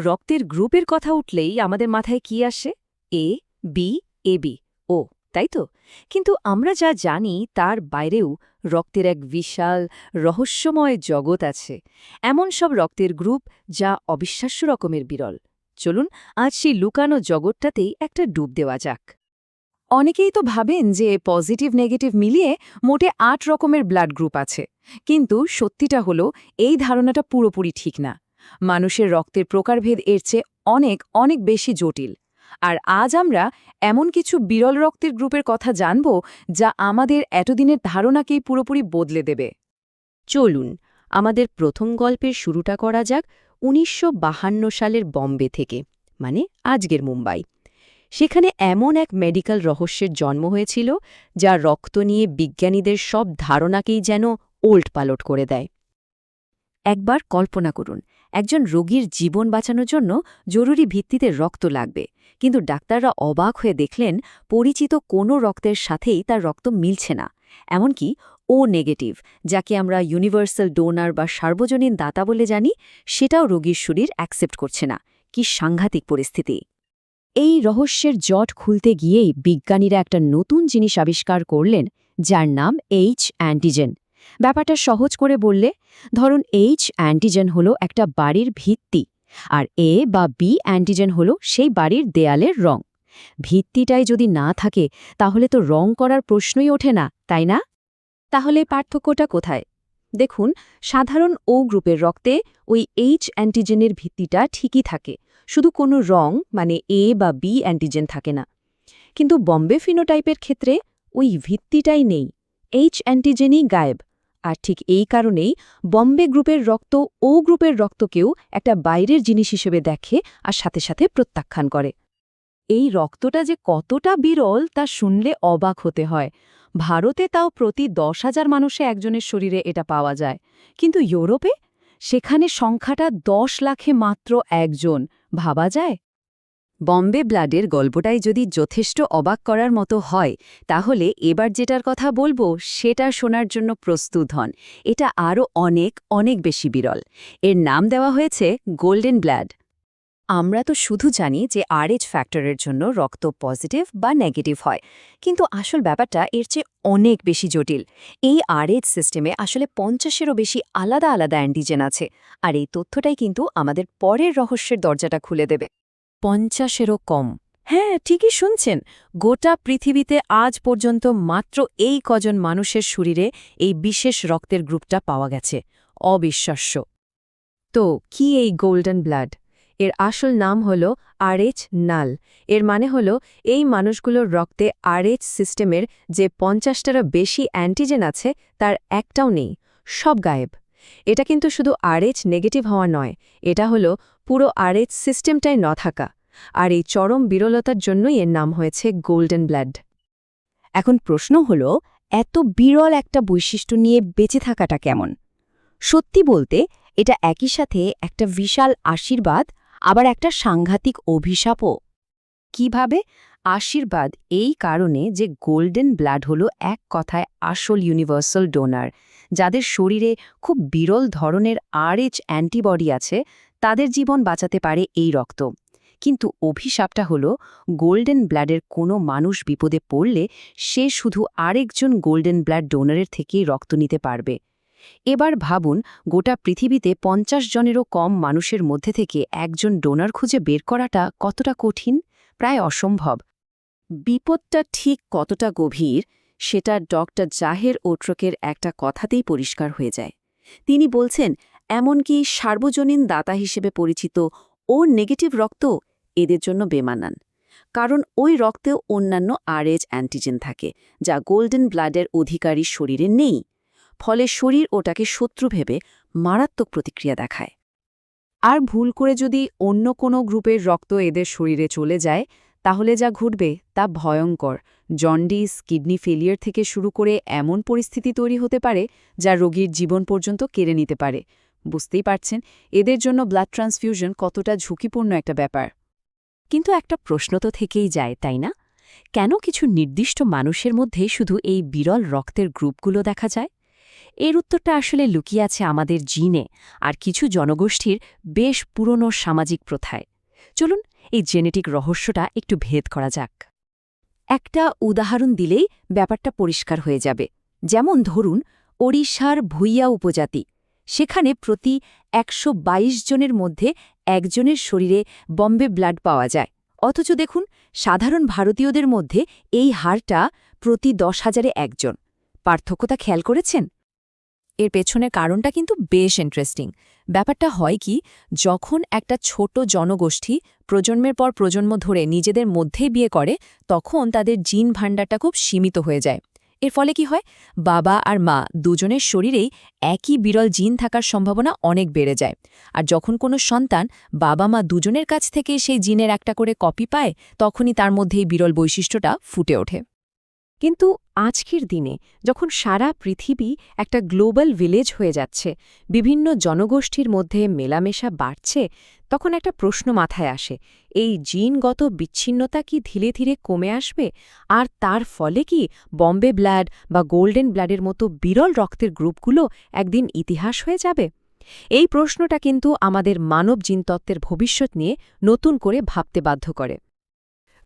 রক্তের গ্রুপের কথা উঠলেই আমাদের মাথায় কি আসে? এ, বি এ, বি। ও, তাই তো? কিন্তু আমরা যা জানি, তার বাইরেও রক্তের এক বিশাল, রহস্যময় জগৎ আছে। এমন সব রক্তের গ্রুপ যা অবিশ্বাস্য রকমের বিরল। চলুন, আজ সেই লুকানো জগৎটাতেই একটা ডুব দেওয়া যাক। অনেকেই তো ভাবেন যে পজিটিভ, নেগেটিভ মিলিয়ে মোটে আট রকমের ব্লাড গ্রুপ আছে। কিন্তু সত্যিটা হলো, এই ধারণাটা পুরোপুরি ঠিক না। মানুষের রক্তের প্রকারভেদ এর চেয়ে অনেক অনেক বেশি জটিল। আর আজ আমরা এমন কিছু বিরল রক্তের গ্রুপের কথা জানব যা আমাদের এতদিনের ধারণাকেই পুরোপুরি বদলে দেবে। চলুন, আমাদের প্রথম গল্পের শুরুটা করা যাক উনিশশো সালের বম্বে থেকে মানে আজকের মুম্বাই। সেখানে এমন এক মেডিকেল রহস্যের জন্ম হয়েছিল যা রক্ত নিয়ে বিজ্ঞানীদের সব ধারণাকেই যেন ওল্ট পালট করে দেয়। একবার কল্পনা করুন, একজন রোগীর জীবন বাঁচানোর জন্য জরুরি ভিত্তিতে রক্ত লাগবে, কিন্তু ডাক্তাররা অবাক হয়ে দেখলেন, পরিচিত কোনো রক্তের সাথেই তার রক্ত মিলছে না। এমনকি ও নেগেটিভ, যাকে আমরা ইউনিভার্সাল ডোনার বা সার্বজনীন দাতা বলে জানি, সেটাও রোগীর শরীর অ্যাকসেপ্ট করছে না। কি সাংঘাতিক পরিস্থিতি। এই রহস্যের জট খুলতে গিয়েই বিজ্ঞানীরা একটা নতুন জিনিস আবিষ্কার করলেন, যার নাম এইচ অ্যান্টিজেন ব্যাপারটা সহজ করে বললে, ধরুন এইচ অ্যান্টিজেন হলো একটা বাড়ির ভিত্তি, আর এ বা বি অ্যান্টিজেন হলো সেই বাড়ির দেয়ালের রং। ভিত্তিটাই যদি না থাকে, তাহলে তো রং করার প্রশ্নই ওঠে না, তাই না? তাহলে পার্থক্যটা কোথায়? দেখুন, সাধারণ ও গ্রুপের রক্তে ওই এইচ অ্যান্টিজেনের ভিত্তিটা ঠিকই থাকে, শুধু কোনো রং মানে এ বা বি অ্যান্টিজেন থাকে না। কিন্তু বম্বে ফিনোটাইপের ক্ষেত্রে ওই ভিত্তিটাই নেই এইচ অ্যান্টিজেনই গায়েব। আর ঠিক এই কারণেই বম্বে গ্রুপের রক্ত ও গ্রুপের রক্তকেও একটা বাইরের জিনিস হিসেবে দেখে আর সাথে সাথে প্রত্যাখ্যান করে। এই রক্তটা যে কতটা বিরল তা শুনলে অবাক হতে হয়। ভারতে তাও প্রতি দশ হাজার মানুষে একজনের শরীরে এটা পাওয়া যায়। কিন্তু ইউরোপে? সেখানে সংখ্যাটা দশ লাখে মাত্র একজন। ভাবা যায়? বম্বে ব্লাডের গল্পটাই যদি যথেষ্ট অবাক করার মতো হয়, তাহলে এবার যেটার কথা বলব, সেটা শোনার জন্য প্রস্তুত হন। এটা আরও অনেক অনেক বেশি বিরল। এর নাম দেওয়া হয়েছে গোল্ডেন ব্লাড। আমরা তো শুধু জানি যে আরএইচ ফ্যাক্টরের জন্য রক্ত পজিটিভ বা নেগেটিভ হয়, কিন্তু আসল ব্যাপারটা এর চেয়ে অনেক বেশি জটিল। এই আরএইচ সিস্টেমে আসলে পঞ্চাশেরও বেশি আলাদা আলাদা অ্যান্টিজেন আছে, আর এই তথ্যটাই কিন্তু আমাদের পরের রহস্যের দরজাটা খুলে দেবে। পঞ্চাশেরও কম। হ্যাঁ ঠিকই শুনছেন। গোটা পৃথিবীতে আজ পর্যন্ত মাত্র এই কজন মানুষের শরীরে এই বিশেষ রক্তের গ্রুপটা পাওয়া গেছে। অবিশ্বাস্য। তো, কি এই গোল্ডেন ব্লাড? এর আসল নাম হল আরএইচ নাল। এর মানে হল এই মানুষগুলোর রক্তে আরএইচ সিস্টেমের যে পঞ্চাশটারও বেশি অ্যান্টিজেন আছে, তার একটাও নেই, সব গায়েব। এটা কিন্তু শুধু আরএইচ নেগেটিভ হওয়া নয়, এটা হলো পুরো আরএইচ সিস্টেমটাই ন থাকা, আর এই চরম বিরলতার জন্যই এর নাম হয়েছে গোল্ডেন ব্লাড। এখন প্রশ্ন হল, এত বিরল একটা বৈশিষ্ট্য নিয়ে বেঁচে থাকাটা কেমন? সত্যি বলতে, এটা একই সাথে একটা বিশাল আশীর্বাদ, আবার একটা সাংঘাতিক অভিশাপও। কীভাবে? আশীর্বাদ এই কারণে যে গোল্ডেন ব্লাড হলো এক কথায় আসল ইউনিভার্সাল ডোনার। যাদের শরীরে খুব বিরল ধরনের আরএইচ অ্যান্টিবডি আছে, তাদের জীবন বাঁচাতে পারে এই রক্ত। কিন্তু অভিশাপটা হলো, গোল্ডেন ব্লাডের কোনো মানুষ বিপদে পড়লে সে শুধু আরেকজন গোল্ডেন ব্লাড ডোনারের থেকেই রক্ত নিতে পারবে। এবার ভাবুন, গোটা পৃথিবীতে পঞ্চাশ জনেরও কম মানুষের মধ্যে থেকে একজন ডোনার খুঁজে বের করাটা কতটা কঠিন? প্রায় অসম্ভব। বিপদটা ঠিক কতটা গভীর, সেটা ডক্টর জাহের ওট্রকের একটা কথাতেই পরিষ্কার হয়ে যায়। তিনি বলছেন, এমনকি সার্বজনীন দাতা হিসেবে পরিচিত ও নেগেটিভ রক্ত এদের জন্য বেমানান। কারণ ওই রক্তেও অন্যান্য আরএচ অ্যান্টিজেন থাকে, যা গোল্ডেন ব্লাডের অধিকারী শরীরে নেই। ফলে শরীর ওটাকে শত্রু ভেবে মারাত্মক প্রতিক্রিয়া দেখায়। আর ভুল করে যদি অন্য কোনো গ্রুপের রক্ত এদের শরীরে চলে যায় তাহলে যা ঘটবে তা ভয়ঙ্কর। জন্ডিস, কিডনি ফেলিয়ার থেকে শুরু করে এমন পরিস্থিতি তৈরি হতে পারে যা রোগীর জীবন পর্যন্ত কেড়ে নিতে পারে। বুঝতেই পারছেন? এদের জন্য ব্লাড ট্রান্সফিউশন কতটা ঝুঁকিপূর্ণ একটা ব্যাপার। কিন্তু একটা প্রশ্ন তো থেকেই যায়, তাই না? কেন কিছু নির্দিষ্ট মানুষের মধ্যে শুধু এই বিরল রক্তের গ্রুপগুলো দেখা যায়? এর উত্তরটা আসলে লুকিয়ে আছে আমাদের জিনে আর কিছু জনগোষ্ঠীর বেশ পুরনো সামাজিক প্রথায়। চলুন এই জেনেটিক রহস্যটা একটু ভেদ করা যাক। একটা উদাহরণ দিলেই ব্যাপারটা পরিষ্কার হয়ে যাবে। যেমন ধরুন, ওড়িশার ভুইয়া উপজাতি। সেখানে প্রতি একশো বাইশ জনের মধ্যে একজনের শরীরে বম্বে ব্লাড পাওয়া যায়। অথচ দেখুন, সাধারণ ভারতীয়দের মধ্যে এই হারটা প্রতি দশ হাজারে একজন। পার্থক্যতা খেয়াল করেছেন? এর পেছনের কারণটা কিন্তু বেশ ইন্টারেস্টিং ব্যাপারটা হয় কি, যখন একটা ছোট জনগোষ্ঠী প্রজন্মের পর প্রজন্ম ধরে নিজেদের মধ্যেই বিয়ে করে, তখন তাদের জিন ভাণ্ডারটা খুব সীমিত হয়ে যায়। এর ফলে কি হয়, বাবা আর মা দুজনের শরীরেই একই বিরল জিন থাকার সম্ভাবনা অনেক বেড়ে যায়। আর যখন কোনো সন্তান বাবা মা দুজনের কাছ থেকে সেই জিনের একটা করে কপি পায়, তখনই তার মধ্যে এই বিরল বৈশিষ্ট্যটা ফুটে ওঠে। কিন্তু আজকের দিনে যখন সারা পৃথিবী একটা গ্লোবাল ভিলেজ হয়ে যাচ্ছে, বিভিন্ন জনগোষ্ঠীর মধ্যে মেলামেশা বাড়ছে, তখন একটা প্রশ্ন মাথায় আসে, এই জিনগত বিচ্ছিন্নতা কি ধীরে ধীরে কমে আসবে? আর তার ফলে কি বম্বে ব্লাড বা গোল্ডেন ব্লাডের মতো বিরল রক্তের গ্রুপগুলো একদিন ইতিহাস হয়ে যাবে? এই প্রশ্নটা কিন্তু আমাদের মানব জিনতত্ত্বের ভবিষ্যৎ নিয়ে নতুন করে ভাবতে বাধ্য করে।